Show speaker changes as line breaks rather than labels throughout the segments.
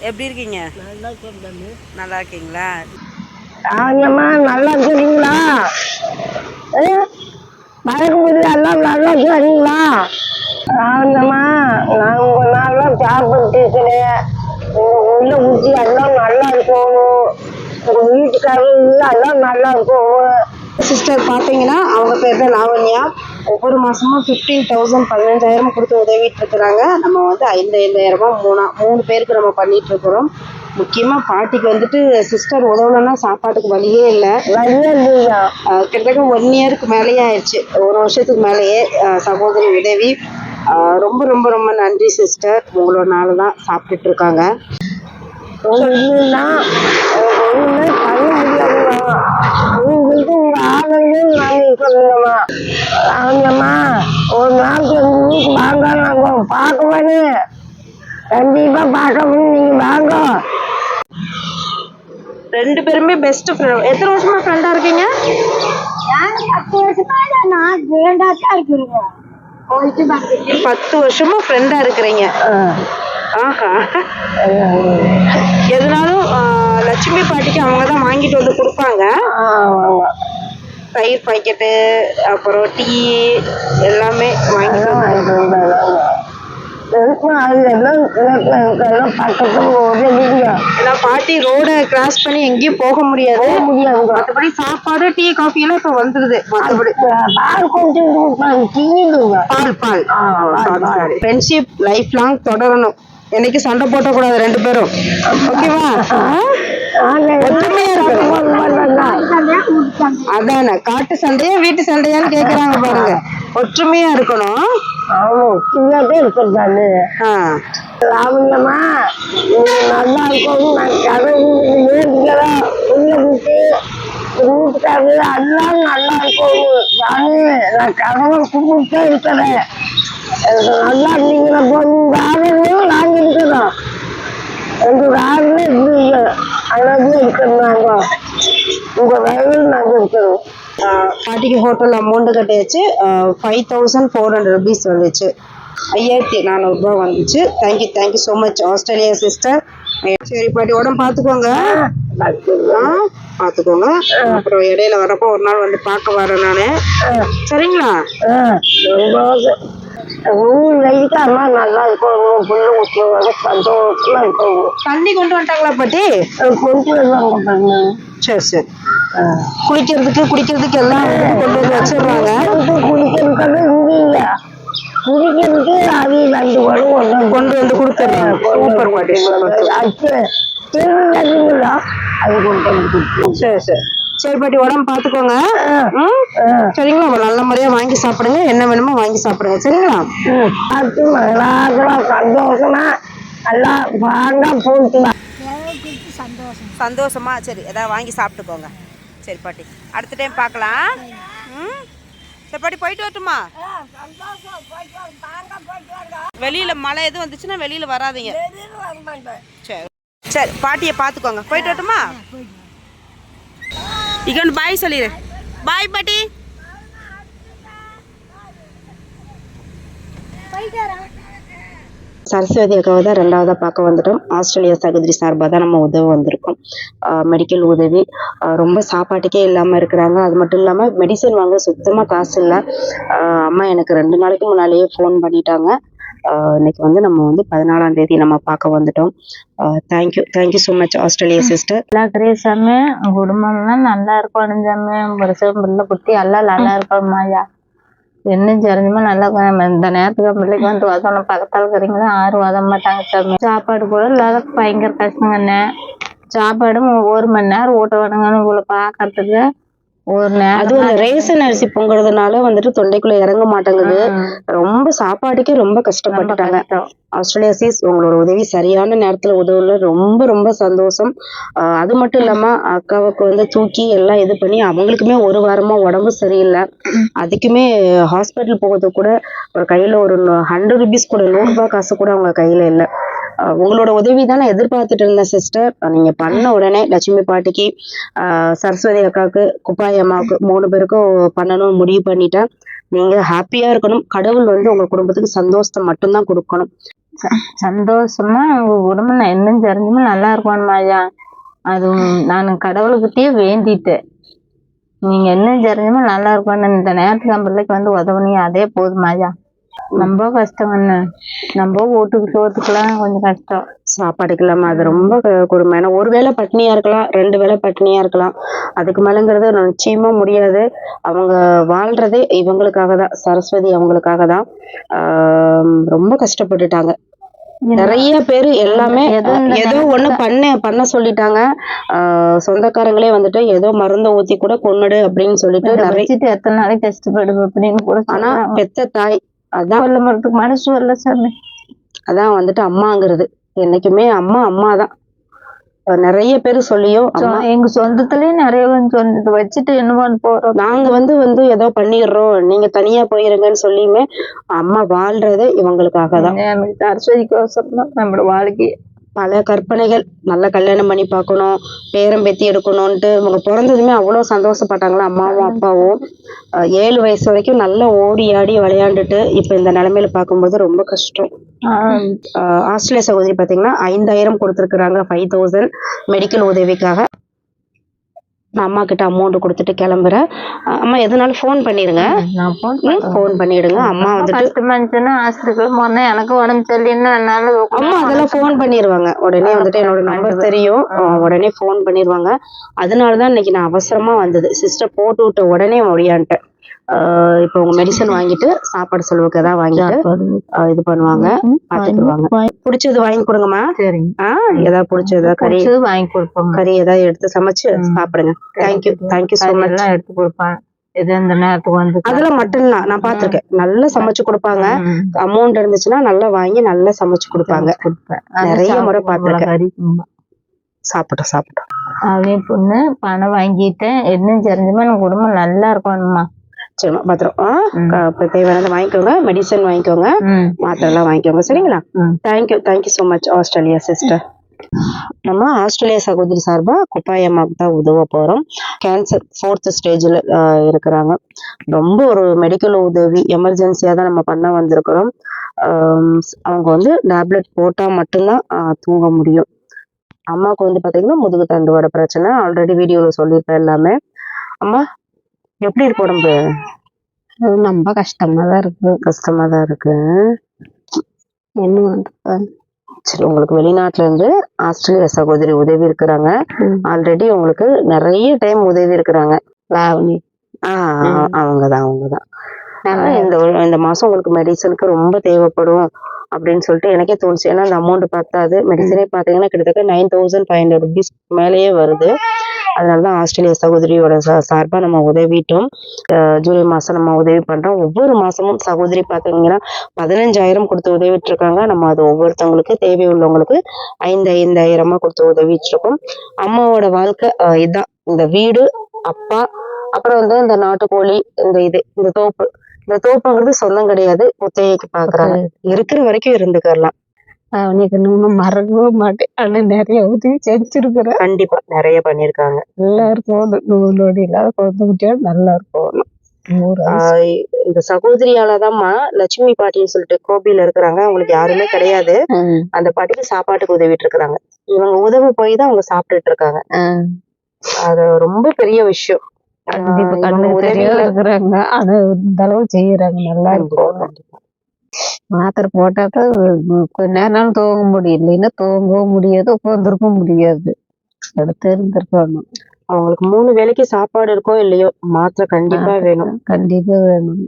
எப்படி இருக்கீங்க?
நல்லா
இருக்கீங்களா?
ஆங்கம்மா நல்லா இருக்கிறீங்களா மறக்கும்போது எல்லாம் நல்லா இருக்கிறீங்களா ஆங்கம்மா நான் உங்க நாளா சாப்பிட்டுருக்கிறேன் உங்க உள்ள ஊற்றி எல்லாம் நல்லா இருக்கணும் உங்க வீட்டுக்காரங்க எல்லாம் நல்லா இருக்கணும் சிஸ்டர் பார்த்தீங்கன்னா அவங்க பேர் தான் லாவண்யா. ஒவ்வொரு மாசமும் ஃபிஃப்டீன் தௌசண்ட் பதினஞ்சாயிரம் கொடுத்து உதவிட்டு இருக்கிறாங்க. நம்ம வந்து ஐந்து ஐந்தாயிரமா மூணா மூணு பேருக்கு நம்ம பண்ணிட்டு இருக்கிறோம். முக்கியமா பாட்டிக்கு வந்துட்டு சிஸ்டர் உதவணும்னா சாப்பாட்டுக்கு வழியே இல்லை. கிட்டத்தட்ட ஒன் இயருக்கு மேலேயே ஆயிடுச்சு. ஒரு வருஷத்துக்கு மேலேயே சகோதரி உதவி. ரொம்ப ரொம்ப ரொம்ப நன்றி சிஸ்டர் உங்களோட நாள் தான் சாப்பிட்டுட்டு இருக்காங்க. உங்களுக்கு ஆமாம்மா ஒரு நாளைக்கு எங்க வீட்டுக்கு வாங்க நாங்க பார்க்க வேணும் கண்டிப்பா பார்க்க வேணும் நீங்க வாங்க. ரெண்டு பேருமே பெஸ்ட் ஃப்ரெண்ட் எத்தனை வருஷமா ஃப்ரெண்டா இருக்கீங்க? பத்து வருஷமா நான் ஃப்ரெண்டா தான் இருக்கிறேன் பத்து வருஷமா ஃப்ரெண்டா இருக்கிறீங்க. ஆஹா. எதுனாலும் லட்சுமி பாட்டிக்கு அவங்க தான் வாங்கிட்டு வந்து கொடுப்பாங்க. தயிர் பாக்கெட்டு அப்புறம் டீ எல்லாமே ஏன்னா பாட்டி ரோட கிராஸ் பண்ணி எங்கேயும் போக முடியாது. மற்றபடி சாப்பாடு டீ காஃபி எல்லாம் இப்ப வந்துருது. பால் பால் ஃப்ரெண்ட்ஷிப் லைஃப் லாங் தொடரணும். என்னைக்கு சண்டை போட்ட கூடாது ரெண்டு பேரும். ஓகேவா ஒற்றுமையா இருக்கணும். அதானே காட்டு சண்டையா வீட்டு சண்டையான்னு கேக்குறாங்க பாருங்க. ஒற்றுமையா இருக்கணும். ஆ. லாவண்யம்மா நீங்க நல்லா இருக்கணும் நான் கடவுள் வேண்டிக்கிறேன் உள்ள விட்டு வீட்டுக்காரங்க எல்லாம் நல்லா இருக்கணும் நானே நான் கடவுள் கும்பிட்டே இருக்கிறேன் நல்லா இருந்தீங்களா உங்க ஆளுங்களும் நாங்க இருக்கிறோம் எங்க ஆளுமே இருந்தீங்க. அழகு இருக்கிறோம் நாங்க உங்க வயலில் நாங்க இருக்கிறோம். பாட்டிக்கு ஹோட்டல் அமௌண்ட் கட்டியாச்சு. Five thousand four hundred rupees வந்துச்சு. ஐயாயிரத்தி நானூறுரூபா வந்துச்சு. Thank you thank you so much Australia sister சரி பாட்டி உடம்பு பார்த்துக்கோங்க. பார்த்துக்கோங்க. அப்புறம் இடையில வரப்போ ஒரு நாள் வந்து பார்க்க வரேன் நான். சரிங்களா? அம்மா நல்லா இருக்கணும் புள்ள ஊற்றுவாங்க சந்தோஷமா இருக்கணும் தண்ணி கொண்டு வந்துட்டாங்களா பாட்டி? கொண்டு வருவாங்க சரி சரி. குளிக்கிறதுக்கு குடிக்கிறதுக்கு எல்லாம் கொண்டு வந்து வச்சிடுறாங்க. குளிக்கிறதுக்கு இங்க இல்ல குடிக்கிறதுக்கு அது ரெண்டு குடம் கொண்டு கொண்டு வந்து கொடுத்துட்றாங்க. சூப்பர் பாட்டி. திருவிழா அது கொண்டு வந்து சரி சரி. சரி பாட்டி உடம்பு பார்த்துக்கோங்க? சரிங்களா? நல்ல முறையா வாங்கி சாப்பிடுங்க. என்ன வேணுமோ வாங்கி சாப்பிடுங்க. சரிங்களா? சந்தோஷமா எல்லாம் வாங்க போட்டு
சந்தோஷமா சரி ஏதாவது வாங்கி சாப்பிட்டுக்கோங்க. சரி பாட்டி அடுத்த டைம் பார்க்கலாம். ம்? சரி பாட்டி போயிட்டு வரட்டுமா? வெளியில மழை எதுவும் வந்துச்சுன்னா வெளியில வராதீங்க. சரி. சரி பாட்டியை பார்த்துக்கோங்க. போயிட்டு வரட்டுமா? இக்கொண்டு பாய் சொல்லிடு பாய் பாட்டி
சரஸ்வதி அக்காவை தான் ரெண்டாவதாக பார்க்க வந்துட்டோம் ஆஸ்திரேலியா சகோதரி சார்பாக தான் நம்ம உதவ வந்திருக்கோம் மெடிக்கல் உதவி ரொம்ப சாப்பாட்டுக்கே இல்லாமல் இருக்கிறாங்க அது மட்டும் இல்லாமல் மெடிசன் வாங்க சுத்தமாக காசு இல்லை அம்மா எனக்கு ரெண்டு நாளைக்கு முன்னாலேயே ஃபோன் பண்ணிட்டாங்க. இன்னைக்கு வந்து நம்ம வந்து பதினாலாம் தேதி நம்ம பார்க்க வந்துட்டோம். Thank you thank you so much Australia sister
நல்லா இருக்கிறே சாமி. குடும்பம்லாம் நல்லா இருக்கணும் சாமி. வருஷம் பிள்ளை குட்டி எல்லாம் நல்லா இருக்கணும் ஐயா. என்ன தெரிஞ்சுமா நல்லா இந்த நேரத்துக்கு பிள்ளைக்கு வந்து வதம் பக்கத்தால் இருக்கிறீங்களா ஆறு வதம் மாட்டாங்க சாமி. சாப்பாடு கூட இல்லாத பயங்கர கஷ்டங்கண்ணே சாப்பாடும் ஒரு மணி நேரம் ஊட்ட வேணுங்கன்னு உங்களை பார்க்கறதுக்கு. ஒரு
அதுவும் இந்த ரேசன் அரிசி பொங்குறதுனால வந்துட்டு தொண்டைக்குள்ள இறங்க மாட்டேங்குது. ரொம்ப சாப்பாட்டுக்கே ரொம்ப கஷ்டப்பட்டுட்டாங்க. ஆஸ்திரேலியா சீஸ் உங்களோட உதவி சரியான நேரத்துல உதவுல ரொம்ப ரொம்ப சந்தோஷம். அது மட்டும் இல்லாம அக்காவுக்கு வந்து தூக்கி எல்லாம் இது பண்ணி அவங்களுக்குமே ஒரு வாரமா உடம்பு சரியில்லை. அதுக்குமே ஹாஸ்பிட்டல் போகிறது கூட ஒரு கையில ஒரு ஹண்ட்ரட் ருபீஸ் கூட நூறு ரூபாய் காசு கூட அவங்க கையில இல்லை. உங்களோட உதவி தான் நான் எதிர்பார்த்துட்டு இருந்தேன் சிஸ்டர் நீங்க பண்ண உடனே லட்சுமி பாட்டிக்கு சரஸ்வதி அக்காவுக்கு குப்பாய் அம்மாவுக்கு மூணு பேருக்கும் பண்ணணும்னு முடிவு பண்ணிட்டேன். நீங்க ஹாப்பியா இருக்கணும். கடவுள் வந்து உங்க குடும்பத்துக்கு சந்தோஷத்தை மட்டும்தான் கொடுக்கணும்.
சந்தோஷமா உங்க உடம்பு நான் இன்னும் தெரிஞ்சுமா நல்லா இருக்கணும் ஐயா. அது நான் கடவுளுக்கிட்டே வேண்டிட்டேன். நீங்க என்ன தெரிஞ்சுமா நல்லா இருக்கணும் இந்த நேரத்துக்கு என் பிள்ளைக்கு வந்து உதவுனீங்க அதே போதும் ரொம்ப கஷ்டம் என்ன நம்ம வீட்டுக்கு சோத்துக்கலாம் கொஞ்சம் கஷ்டம்.
சாப்பாடுக்கு இல்லாம அது ரொம்ப கொடுமை. ஏன்னா ஒரு வேளை பட்னியா இருக்கலாம் ரெண்டு வேளை பட்னியா இருக்கலாம். அதுக்கு மேலங்கிறது நிச்சயமா முடியாது. அவங்க வாழ்றதே இவங்களுக்காக தான். சரஸ்வதி அவங்களுக்காக தான். ஆஹ் ரொம்ப கஷ்டப்பட்டுட்டாங்க. நிறைய பேர் எல்லாமே
ஏதோ
ஒண்ணு பண்ண பண்ண சொல்லிட்டாங்க. ஆஹ் சொந்தக்காரங்களே வந்துட்டு ஏதோ மருந்த ஊத்தி கூட கொன்னுடு அப்படின்னு சொல்லிட்டு நிறைய
எத்தனை நாளைக்கு கஷ்டப்படுவேன் அப்படின்னு கூட
ஆனா. பெத்த தாய் அதான்
சொல்ல மரத்துக்கு மனசு வரல சாமி.
அதான் வந்துட்டு அம்மாங்கிறது. என்னைக்குமே அம்மா அம்மா தான் நிறைய பேர் சொல்லியும் அம்மா.
சொ- எங்க சொந்தத்திலயே நிறைய வந்து வச்சுட்டு என்ன பண்ண போறோம்.
நாங்க வந்து வந்து ஏதோ பண்ணிடுறோம். நீங்க தனியா போயிருங்கன்னு சொல்லியுமே அம்மா வாழ்றதே இவங்களுக்காக தான்
தான். நம்மளோட வாழ்க்கை
பல கற்பனைகள் நல்ல கல்யாணம் பண்ணி பார்க்கணும் பேரம் பேத்தி எடுக்கணும்ட்டு இவங்க பிறந்ததுமே அவ்வளோ சந்தோஷப்பட்டாங்களா அம்மாவும் அப்பாவும். ஏழு வயசு வரைக்கும் நல்லா ஓடி ஆடி விளையாண்டுட்டு இப்போ இந்த நிலைமையில பார்க்கும்போது ரொம்ப கஷ்டம். ஆஸ்திரேலியா சகோதரி பார்த்தீங்கன்னா ஐந்தாயிரம் கொடுத்துருக்குறாங்க ஃபைவ் தௌசண்ட் மெடிக்கல் உதவிக்காக. நான் அம்மா கிட்ட அமௌண்ட் கொடுத்துட்டு கிளம்புறேன் அம்மா எதுனாலும் ஃபோன் பண்ணிடுங்க. ஃபோன் பண்ணிடுங்க. அம்மா வந்துட்டு
இருந்துச்சுன்னா ஆஸ்பத்திரிக்குள்ள போனேன் எனக்கு உடம்பு சரியில்லைன்னா என்னால
அம்மா அதெல்லாம் ஃபோன் பண்ணிடுவாங்க உடனே வந்துட்டு என்னோட நம்பர் தெரியும். உடனே ஃபோன் பண்ணிடுவாங்க அதனாலதான் இன்னைக்கு நான் அவசரமா வந்தது. சிஸ்டர் போட்டு விட்ட உடனே முடியான்ட்டேன் அஹ் இப்போ உங்க மெடிசன் வாங்கிட்டு சாப்பாடு செலவுக்கு ஏதாவது வாங்கிட்டு இது பண்ணுவாங்க. பாத்துக்குவாங்க பிடிச்சது வாங்கி கொடுங்கம்மா.
சரிங்க.
ஆஹ் ஏதாவது பிடிச்சது கறி
வாங்கி கொடுப்போங்க.
கறி ஏதாவது எடுத்து சமைச்சு சாப்பிடுங்க. தேங்க்யூ தேங்க்யூ ஸோ மச்
எடுத்து கொடுப்பேன்.
அதெல்லாம் மட்டன் தான் நான் பாத்திருக்கேன். நல்லா சமைச்சு கொடுப்பாங்க. அமௌண்ட் இருந்துச்சுன்னா நல்லா வாங்கி நல்லா சமைச்சு கொடுப்பாங்க.
அது
நிறைய முறை
கும்பா.
சாப்பிட்டோம் சாப்பிட்டோம்.
அவன் பொண்ணு பணம் வாங்கிட்டேன். என்ன தெரிஞ்சுமா? நம்ம குடும்பம் நல்லா இருக்கணும்மா.
சரிம்மா பத்திரம் ஆ
ம்.
க- இப்ப தேவையானதை வாங்கிக்கோங்க மெடிசன் வாங்கிக்கோங்க
ம்.
மாத்திரை எல்லாம் வாங்கிக்கோங்க சரிங்களா. Thank you thank you so much Australia sister நம்ம ஆஸ்திரேலியா சகோதரி சார்பா குப்பாய் அம்மாவுக்கு தான் உதவ போறோம். கேன்சர் ஃபோர்த் ஸ்டேஜில் இருக்கிறாங்க. ரொம்ப ஒரு மெடிக்கல் உதவி எமர்ஜென்சியாக தான் நம்ம பண்ண வந்திருக்கிறோம். அவங்க வந்து டேப்லெட் போட்டால் மட்டும்தான் தூங்க முடியும். அம்மாவுக்கு வந்து பார்த்தீங்கன்னா முதுகு தண்டுவட பிரச்சனை. ஆல்ரெடி வீடியோவில் சொல்லியிருப்பேன் எல்லாமே. அம்மா எப்படி இருக்கு உடம்பு?
ரொம்ப கஷ்டமா தான் இருக்கு.
கஷ்டமா தான் இருக்கு.
என்ன?
சரி உங்களுக்கு வெளிநாட்டுல இருந்து ஆஸ்திரேலியா சகோதரி உதவி இருக்கிறாங்க. ஆல்ரெடி உங்களுக்கு நிறைய டைம் உதவி இருக்கிறாங்க.
லாவணி.
ஆஹ் அவங்கதான் அவங்கதான். இந்த இந்த மாசம் உங்களுக்கு மெடிசனுக்கு ரொம்ப தேவைப்படும் அப்படின்னு சொல்லிட்டு எனக்கே தோணுச்சு. ஏன்னா அந்த அமௌண்ட் பத்தாது மெடிசனே பாத்தீங்கன்னா கிட்டத்தட்ட nine thousand five hundred rupees மேலேயே வருது. அதனாலதான் ஆஸ்திரேலியா சகோதரியோட சா- சார்பா நம்ம உதவிட்டோம். ஜூலை மாசம் நம்ம உதவி பண்றோம். ஒவ்வொரு மாசமும் சகோதரி பாத்தீங்கன்னா பதினஞ்சாயிரம் கொடுத்து உதவிட்டு இருக்காங்க நம்ம அது ஒவ்வொருத்தவங்களுக்கு தேவை உள்ளவங்களுக்கு ஐந்து ஐந்தாயிரமா கொடுத்து உதவிட்டு இருக்கோம் அம்மாவோட வாழ்க்கை இதான். இந்த வீடு அப்பா அப்புறம் வந்து இந்த நாட்டுக்கோழி இந்த இது இந்த தோப்பு. இந்த தோப்புங்கிறது சொந்தம் கிடையாது. குத்தகைக்கு பாக்குறாங்க. இருக்கிற வரைக்கும் இருந்துக்கலாம்
அவனுக்கு இன்னும் மறக்கவே மாட்டேன். ஆனா நிறைய உதவி செஞ்சிருக்கிறேன்.
கண்டிப்பா நிறைய பண்ணிருக்காங்க
நல்லா இருக்கும் நூறு நொடி இல்லாத குழந்தை குட்டியோட நல்லா இருக்கும்
இந்த சகோதரியாலதாம்மா லட்சுமி பாட்டின்னு சொல்லிட்டு கோபியில இருக்கிறாங்க. அவங்களுக்கு யாருமே கிடையாது. அந்த பாட்டிக்கு சாப்பாட்டுக்கு உதவிட்டு இருக்கிறாங்க இவங்க உதவி போய் தான் அவங்க சாப்பிட்டுட்டு இருக்காங்க. அது ரொம்ப பெரிய விஷயம்.
கண்டிப்பா
உதவியில-
இருக்கிறாங்க. ஆனா இந்த அளவு செய்யறாங்க. நல்லா இருக்கும்
கண்டிப்பா.
மாத்திரை போட்டா தான் கொஞ்ச நேரம் தூங்க முடியும். இல்லைன்னா தூங்கவும் முடியாது உட்காந்துருக்க முடியாது. அடுத்து இருந்திருக்கணும்.
அவங்களுக்கு மூணு வேளைக்கு சாப்பாடு இருக்கோ இல்லையோ மாத்திரை கண்டிப்பா வேணும்.
கண்டிப்பா வேணும்.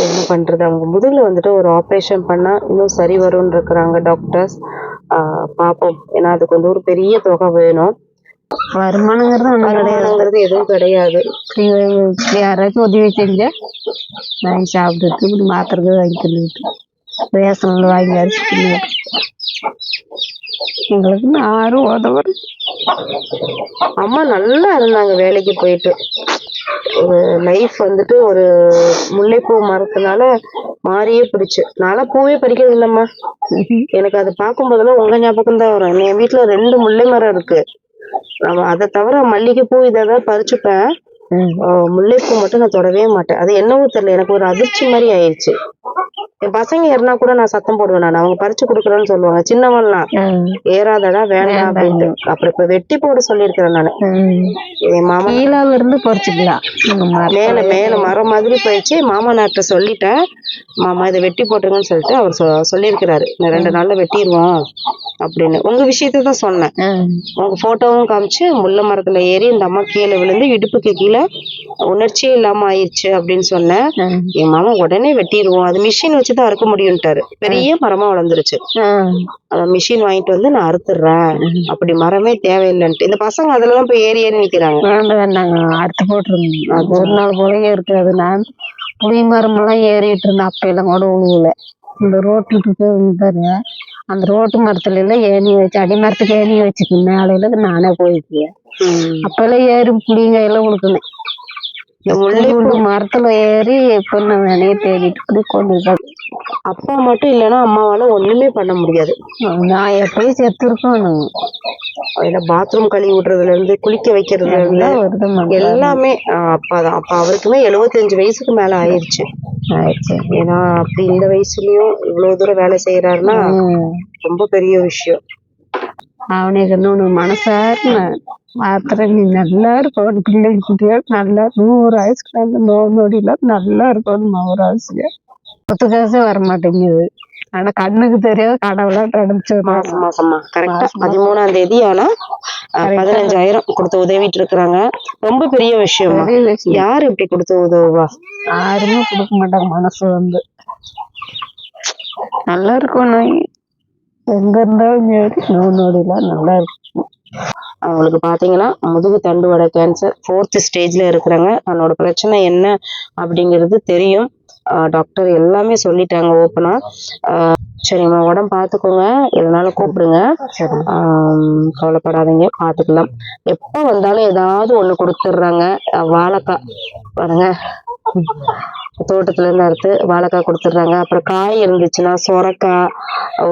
என்ன பண்றது? அவங்க முதுகுல வந்துட்டு ஒரு ஆபரேஷன் பண்ணா இன்னும் சரி வரும்னு இருக்கிறாங்க டாக்டர்ஸ் பாப்போம் ஏன்னா அதுக்கு வந்து ஒரு பெரிய தொகை வேணும்.
வருமானங்கிறது ஒண்ணும் கிடையாது.
வருமானங்கிறது எதுவும் கிடையாது.
யாராச்சும் உதவி செஞ்சா வாங்கி சாப்பிட்டுட்டு இப்படி மாத்திரை வாங்கிக்கிட்டு ரேஷன்ல வாங்கி அரிசி தின்னுட்டு. எங்களுக்கு யாரும் உதவுறது
அம்மா நல்லா இருந்தாங்க வேலைக்கு போயிட்டு. ஒரு லைஃப் வந்துட்டு ஒரு முல்லைப்பூ மரத்தினால மாறியே பிடிச்சு நான்லாம் பூவே பறிக்கிறது இல்லம்மா. எனக்கு அதை பார்க்கும் போதெல்லாம் உங்க ஞாபகம் தான் வரும். என் வீட்டுல ரெண்டு முல்லை மரம் இருக்கு. அதை தவிர மல்லிகைப்பூ இதெல்லாம் பறிச்சுப்பேன். முல்லைப்பூ மட்டும் நான் தொடவே மாட்டேன். அது என்னவோ தெரியல எனக்கு ஒரு அதிர்ச்சி மாதிரி ஆயிடுச்சு. என் பசங்க ஏறினா கூட நான் சத்தம் போடுவேன் நான். அவங்க பறிச்சு கொடுக்குறேன்னு சொல்லுவாங்க. சின்னவன்லாம் ஏறாதடா வேண்டாம் அப்படின்ட்டு. அப்புறம் இப்ப வெட்டி போட சொல்லியிருக்கிறேன் நானு. என் மாமா
கீழே இருந்து பொறிச்சுக்கலாம்
மேல மேல மரம் மாதிரி போயிடுச்சு. மாமனார்ட்ட சொல்லிட்டேன். மாமா இதை வெட்டி போட்டுருங்கன்னு சொல்லிட்டு அவர் சொல்லியிருக்கிறாரு. இந்த ரெண்டு நாள்ல வெட்டிடுவோம் அப்படின்னு. உங்க விஷயத்த தான் சொன்னேன். உங்க போட்டோவும் காமிச்சு முள்ள மரத்துல ஏறி இந்த அம்மா கீழே விழுந்து இடுப்புக்கு கீழே உணர்ச்சியே இல்லாம ஆயிடுச்சு அப்படின்னு சொன்னேன். என் மாமா உடனே வெட்டிடுவோம் அது மிஷின் வச்சுதான் அறுக்க முடியும்ட்டாரு. பெரிய மரமா வளர்ந்துருச்சு. மிஷின் வாங்கிட்டு வந்து நான் அறுத்துடுறேன். அப்படி மரமே தேவையில்லைன்ட்டு. இந்த பசங்க அதுலதான் போய் ஏறி ஏறி நிக்கிறாங்க.
வேண்டாம் வேண்டாங்க அறுத்து போட்டுருங்க. அது. ஒரு நாள் போலயே இருக்காது. நான் புளி மரம் எல்லாம் ஏறிட்டு இருந்தேன். அப்பெல்லாம் கூட உழுவுல இந்த ரோட்டுக்கு இருந்தாரு அந்த ரோட்டு மரத்துல எல்லாம் ஏணி வச்சு அடி மரத்துக்கு ஏணி வச்சுக்கணும் மேலையில நானே போயிருக்கேன். அப்பெல்லாம் ஏறி புளிங்க எல்லாம் முள்ளு மரத்துல ஏறி பொண்ணு வேணையை தேடிட்டு கொண்டு
அப்பா மட்டும் இல்லைன்னா அம்மாவால ஒண்ணுமே பண்ண முடியாது.
நான் எப்பயும் செத்து இருக்கணும்
அதுல பாத்ரூம் கழுவி விடுறதுல இருந்து குளிக்க வைக்கிறதுல இருந்து
எல்லாம்
ஆஹ் அப்பாதான். அப்ப அவருக்குமே எழுபத்தஞ்சு வயசுக்கு மேல
ஆயிடுச்சு
ஏன்னா அப்படி இந்த வயசுலயும் இவ்வளவு தூரம் வேலை செய்யறாருன்னா
ம்.
ரொம்ப பெரிய விஷயம்.
அவனுக்கு இன்னொன்று மனசார மாத்திர நீ நல்லா இருக்கணும் பிள்ளைங்க குட்டியா நல்லா நூறு ஆயுசுக்கு நோய் நொடியில நல்லா இருக்கணும் ஒரு ஆசையா. பத்து காசே வர மாட்டேங்குது ஆனா கண்ணுக்கு தெரியாத கடவுளா கிடைச்சு
மாசம் மாசமா கரெக்டா பதிமூணாம் தேதி ஆனா பதினஞ்சாயிரம் கொடுத்து உதவிட்டு இருக்கிறாங்க ரொம்ப பெரிய விஷயமா. யாரு இப்படி கொடுத்து உதவுவா?
யாருமே கொடுக்க மாட்டாங்க. மனசு வந்து. நல்லா இருக்கணும் எங்க இருந்தாலும் நோய் நொடியில நல்லா இருக்கும்.
அவங்களுக்கு பாத்தீங்கன்னா முதுகு தண்டுவடை கேன்சர் ஃபோர்த் ஸ்டேஜ்ல இருக்கிறாங்க. தன்னோட பிரச்சனை என்ன அப்படிங்கிறது தெரியும். டாக்டர் எல்லாமே சொல்லிட்டாங்க ஓப்பனா சரிம்மா உடம்பு பார்த்துக்கோங்க. எதனாலும் கூப்பிடுங்க. கவலைப்படாதீங்க பார்த்துக்கலாம். எப்போ வந்தாலும் ஏதாவது ஒண்ணு கொடுத்துட்றாங்க வாழைக்காய். பாருங்க. தோட்டத்துல இருந்து அறுத்து வாழைக்காய் கொடுத்துட்றாங்க. அப்புறம் காய் இருந்துச்சுன்னா சொரக்காய்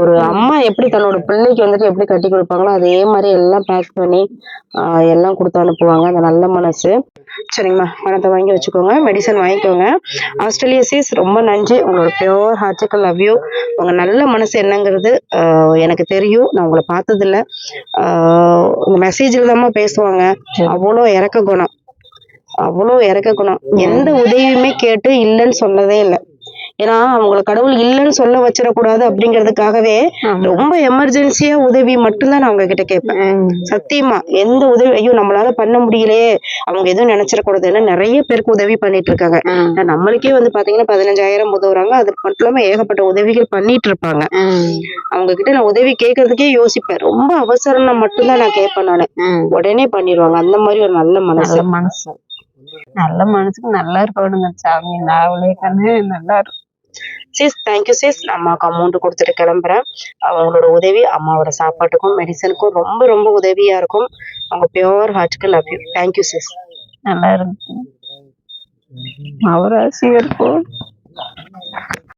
ஒரு அம்மா எப்படி தன்னோட பிள்ளைக்கு வந்துட்டு எப்படி கட்டி கொடுப்பாங்களோ அதே மாதிரி எல்லாம் பேக் பண்ணி எல்லாம் கொடுத்து அனுப்புவாங்க. அந்த நல்ல மனசு. சரிங்கம்மா பணத்தை வாங்கி வச்சுக்கோங்க. மெடிசன் வாங்கிக்கோங்க. ஆஸ்திரேலியா சீஸ் ரொம்ப நன்றி. உங்களோட பியோர் ஹார்ட்டுக்கு லவ் யூ உங்க நல்ல மனசு என்னங்கிறது எனக்கு தெரியும். நான் உங்களை பார்த்ததில்ல. இந்த மெசேஜில் தான் பேசுவாங்க. அவ்வளோ இறக்க குணம். அவ்வளோ இறக்க குணம் எந்த உதவியுமே கேட்டு இல்லைன்னு சொன்னதே இல்லை. ஏன்னா அவங்கள கடவுள் இல்லைன்னு சொல்ல வச்சிடக்கூடாது அப்படிங்கிறதுக்காகவே ரொம்ப எமர்ஜென்சியா உதவி மட்டும்தான் நான் அவங்க கிட்ட கேட்பேன் சத்தியமா எந்த உதவி ஐயோ நம்மளால பண்ண முடியலையே அவங்க எதுவும் நினைச்சிடக்கூடாது ஏன்னா நிறைய பேருக்கு உதவி பண்ணிட்டு இருக்காங்க. நம்மளுக்கே வந்து பாத்தீங்கன்னா பதினஞ்சாயிரம் உதவுறாங்க. அது மட்டும் இல்லாம ஏகப்பட்ட உதவிகள் பண்ணிட்டு இருப்பாங்க. அவங்க கிட்ட நான் உதவி கேட்கறதுக்கே யோசிப்பேன். ரொம்ப அவசரம்னா மட்டும்தான் நான் கேட்பேன் நானு. உடனே பண்ணிடுவாங்க. அந்த மாதிரி ஒரு நல்ல மனசு.
நல்ல மனசு. நல்ல மனசுக்கு நல்லா இருக்கணுங்க சாமி. நான் அவளே கண்ணு நல்லா இருக்கும்
சிஸ் தேங்க்யூ சிஸ் அம்மாவுக்கு அமௌண்ட் கொடுத்துட்டு கிளம்புறேன். அவங்களோட உதவி அம்மாவோட சாப்பாட்டுக்கும் மெடிசனுக்கும் ரொம்ப ரொம்ப உதவியா இருக்கும். அவங்க pure ஹார்ட்டுக்கு love you thank you sis
நல்லா இருக்கும் அவராசியா இருக்கும்